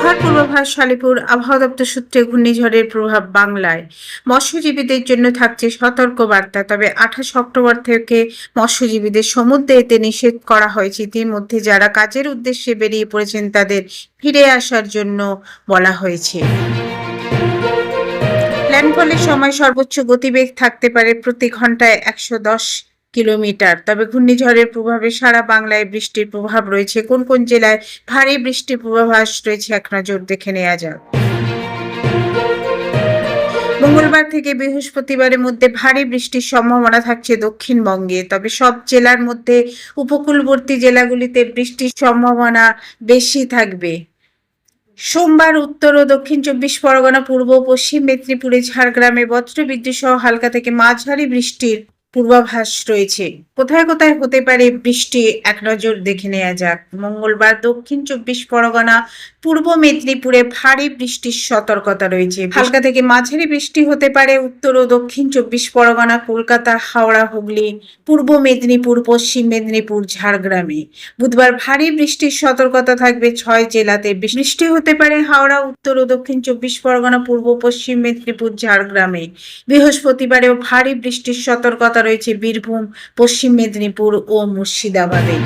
আবহাওয়ার পূর্বাভাস শালিপুর আবহাওয়া দপ্তর সূত্রে ঘূর্ণিঝড়ের প্রভাব বাংলায়। মৎস্যজীবীদের জন্য থাকছে সতর্ক বার্তা তবে আঠাশ অক্টোবর থেকে মৎস্যজীবীদের সমুদ্রে এতে নিষেধ করা হয়েছে। ইতিমধ্যে যারা কাজের উদ্দেশ্যে বেরিয়ে পড়েছেন, তাদের ফিরে আসার জন্য বলা হয়েছে। ল্যান্ডফলের সময় সর্বোচ্চ গতিবেগ থাকতে পারে প্রতি ঘন্টায় একশো দশ কিলোমিটার। তবে ঘূর্ণিঝড়ের প্রভাবে সারা বাংলায় বৃষ্টির প্রভাব রয়েছে। কোন কোন জেলায় ভারী বৃষ্টির পূর্বাভাস রয়েছে এক নজর দেখে নেওয়া যাক। মঙ্গলবার থেকে বৃহস্পতিবারের মধ্যে ভারী বৃষ্টির সম্ভাবনা থাকছে দক্ষিণবঙ্গে। তবে সব জেলার মধ্যে উপকূলবর্তী জেলাগুলিতে বৃষ্টির সম্ভাবনা বেশি থাকবে। সোমবার উত্তর ও দক্ষিণ চব্বিশ পরগনা, পূর্ব পশ্চিম মেদিনীপুরে, ঝাড়গ্রামে বজ্রবিদ্যুৎ সহ হালকা থেকে মাঝারি বৃষ্টির পূর্বাভাস রয়েছে। কোথায় কোথায় হতে পারে বৃষ্টি, এক নজর দেখে নেওয়া যাক। মঙ্গলবার দক্ষিণ চব্বিশ পরগনা, পূর্ব মেদিনীপুরে ভারী বৃষ্টির সতর্কতা রয়েছে। হালকা থেকে মাঝারি বৃষ্টি হতে পারে উত্তর ও দক্ষিণ চব্বিশ পরগনা, কলকাতা, হাওড়া, হুগলি, পূর্ব মেদিনীপুর, পশ্চিম মেদিনীপুর, ঝাড়গ্রামে। বুধবার ভারী বৃষ্টির সতর্কতা থাকবে ছয় জেলাতে। বৃষ্টি হতে পারে হাওড়া, উত্তর ও দক্ষিণ চব্বিশ পরগনা, পূর্ব, পশ্চিম মেদিনীপুর, ঝাড়গ্রামে। বৃহস্পতিবারেও ভারী বৃষ্টির সতর্কতা রয়েছে বীরভূম পশ্চিম মেদিনীপুর ও মুর্শিদাবাদে।